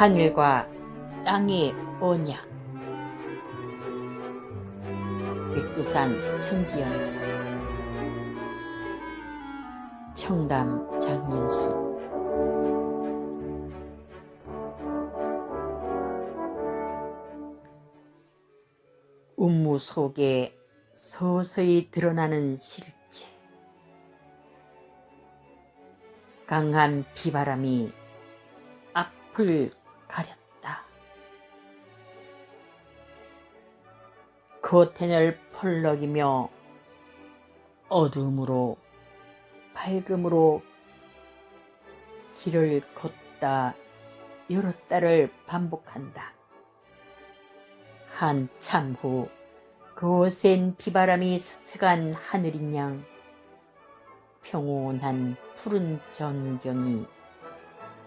하늘과 땅의 언약 백두산 천지연에서. 청담 장인수. 운무 속에 서서히 드러나는 실체. 강한 비바람이 앞을 가렸다. 커튼을 펄럭이며 어둠으로 밝음으로 길을 걷다 열었다를 반복한다. 한참 후 거센 비바람이 스쳐간 하늘인 양 평온한 푸른 전경이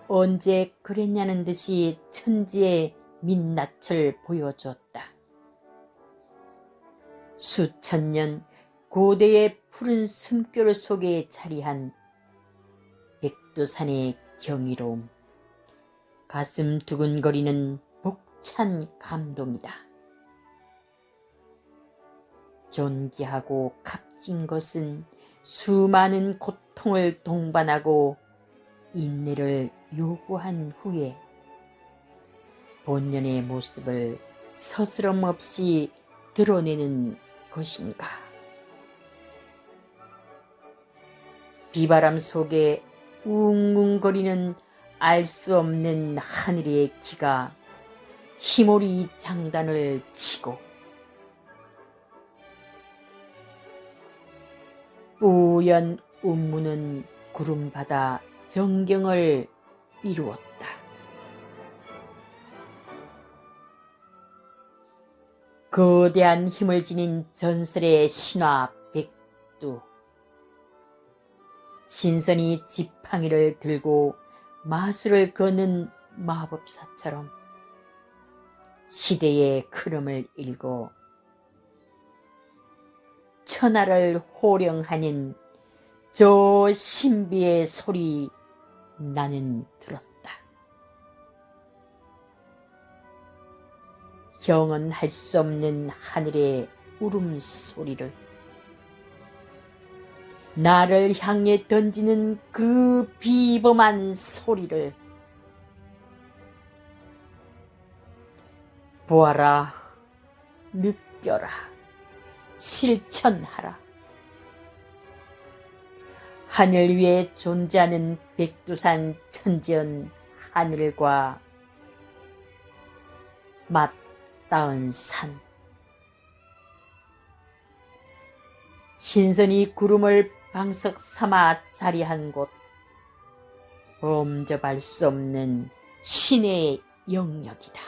언제 그랬냐는 듯이 천지의 민낯을 보여줬다. 수천 년 고대의 푸른 숨결 속에 자리한 백두산의 경이로움, 가슴 두근거리는 벅찬 감동이다. 존귀하고 값진 것은 수많은 고통을 동반하고 인내를 요구한 후에 본연의 모습을 서스럼 없이 드러내는 것인가. 비바람 속에 웅웅거리는 알 수 없는 하늘의 기가 희몰이 장단을 치고 뿌연 운무는 구름바다 정경을 이루었다. 거대한 힘을 지닌 전설의 신화 백두. 신선이 지팡이를 들고 마술을 거는 마법사처럼 시대의 흐름을 읽고 천하를 호령하는 저 신비의 소리 나는 들었다. 영원할 수 없는 하늘의 울음소리를 나를 향해 던지는 그 비범한 소리를 보아라, 느껴라, 실천하라. 하늘 위에 존재하는 백두산 천지연 하늘과 맞닿은 산. 신선이 구름을 방석 삼아 자리한 곳. 범접할 수 없는 신의 영역이다.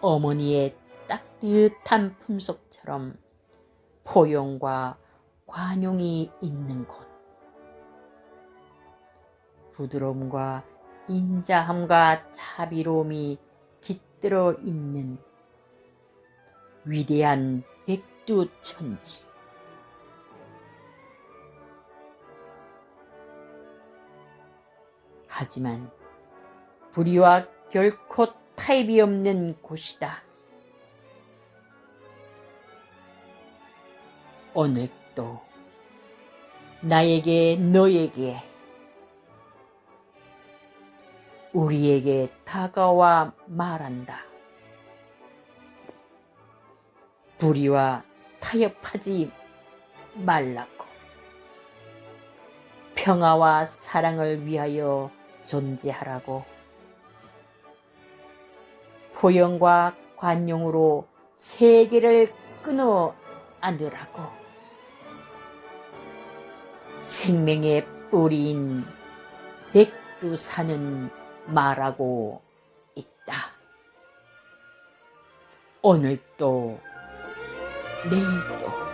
어머니의 따뜻한 품속처럼 포용과 관용이 있는 곳. 부드러움과 인자함과 자비로움이 깃들어 있는 위대한 백두천지. 하지만 불의와 결코 타입이 없는 곳이다. 오늘 또 나에게 너에게 우리에게 다가와 말한다. 불의와 타협하지 말라고. 평화와 사랑을 위하여 존재하라고. 포용과 관용으로 세계를 끊어 안으라고. 생명의 뿌리인 백두산은 말하고 있다. 오늘도 내일도